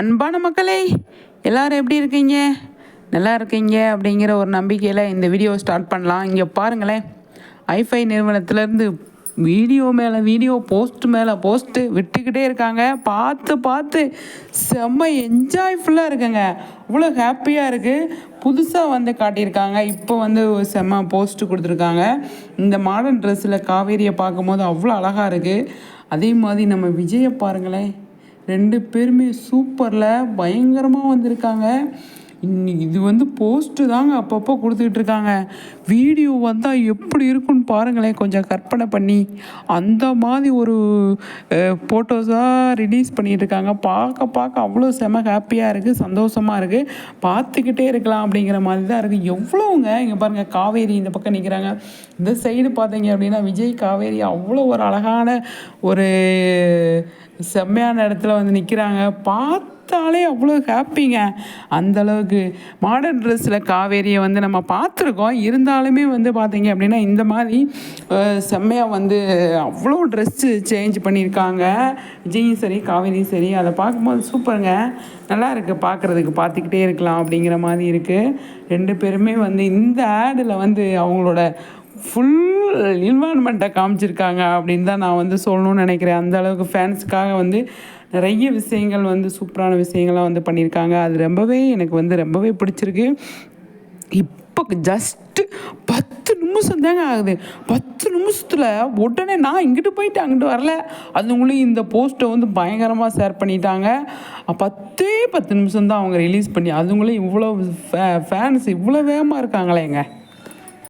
அன்பான மக்களே எல்லாரும் எப்படி இருக்கீங்க? நல்லா இருக்கீங்க அப்படிங்கிற ஒரு நம்பிக்கையில் இந்த வீடியோ ஸ்டார்ட் பண்ணலாம். இங்கே பாருங்களேன். ஐஃபை நிறுவனத்திலேருந்து வீடியோ மேலே வீடியோ போஸ்ட் மேலே போஸ்ட்டு விட்டுக்கிட்டே இருக்காங்க. பார்த்து பார்த்து செம்ம என்ஜாய்ஃபுல்லாக இருக்குங்க. அவ்வளோ ஹாப்பியாக இருக்குது புதுசாக வந்து காட்டியிருக்காங்க. இப்போ வந்து செம்ம போஸ்ட்டு கொடுத்துருக்காங்க. இந்த மாடர்ன் ட்ரெஸ்ஸில் காவேரியை பார்க்கும்போது அவ்வளோ அழகாக இருக்குது அதே மாதிரி நம்ம விஜயை பாருங்களேன். ரெண்டு பேருமே சூப்பரில் பயங்கரமாக வந்திருக்காங்க. இன்னி இது வந்து போஸ்ட்டு தாங்க அப்பப்போ கொடுத்துக்கிட்டு இருக்காங்க வீடியோ வந்தால் எப்படி இருக்குன்னு பாருங்களேன். கொஞ்சம் கற்பனை பண்ணி. அந்த மாதிரி ஒரு ஃபோட்டோஸாக ரிலீஸ் பண்ணிகிட்ருக்காங்க பார்க்க பார்க்க அவ்வளோ செம ஹாப்பியாக இருக்குது சந்தோஷமாக இருக்குது பார்த்துக்கிட்டே இருக்கலாம் அப்படிங்கிற மாதிரி தான் இருக்குது எவ்வளோங்க இங்கே பாருங்கள் காவேரி இந்த பக்கம் நிற்கிறாங்க இந்த சைடு பார்த்தீங்க அப்படின்னா விஜய் காவேரி அவ்வளோ ஒரு அழகான ஒரு செம்மையான இடத்துல வந்து நிற்கிறாங்க பார்த்தாலே அவ்வளோ ஹாப்பிங்க அந்தளவுக்கு மாடர்ன் ட்ரெஸ்ஸில் காவேரியை வந்து நம்ம பார்த்துருக்கோம். இருந்தாலுமே வந்து பார்த்தீங்க அப்படின்னா இந்த மாதிரி செம்மையாக வந்து அவ்வளோ ட்ரெஸ்ஸு சேஞ்ச் பண்ணியிருக்காங்க. விஜயும் சரி காவேரியும் சரி அதை பார்க்கும்போது சூப்பருங்க. நல்லா இருக்குது பார்க்குறதுக்கு பார்த்துக்கிட்டே இருக்கலாம் அப்படிங்கிற மாதிரி இருக்குது ரெண்டு பேருமே வந்து இந்த ஆடில் வந்து அவங்களோட ஃபுல் இன்வால்மெண்ட்டை காமிச்சிருக்காங்க அப்படின்னு தான் நான் வந்து சொல்லணும்னு நினைக்கிறேன். அந்த அளவுக்கு ஃபேன்ஸுக்காக வந்து நிறைய விஷயங்கள் வந்து சூப்பரான விஷயங்கள்லாம் வந்து பண்ணியிருக்காங்க. அது ரொம்பவே எனக்கு வந்து ரொம்பவே பிடிச்சிருக்கு. இப்போ ஜஸ்ட்டு பத்து நிமிஷம் தாங்க ஆகுது. பத்து நிமிஷத்தில் உடனே நான் இங்கிட்டு போயிட்டு அங்கிட்டு வரல. அதுங்களும் இந்த போஸ்ட்டை வந்து பயங்கரமாக ஷேர் பண்ணிட்டாங்க. பத்தே பத்து நிமிஷம் தான் அவங்க ரிலீஸ் பண்ணி அதுங்களும் இவ்வளோ ஃபே ஃபேன்ஸ் இவ்வளோ வேகமாக இருக்காங்களேங்க.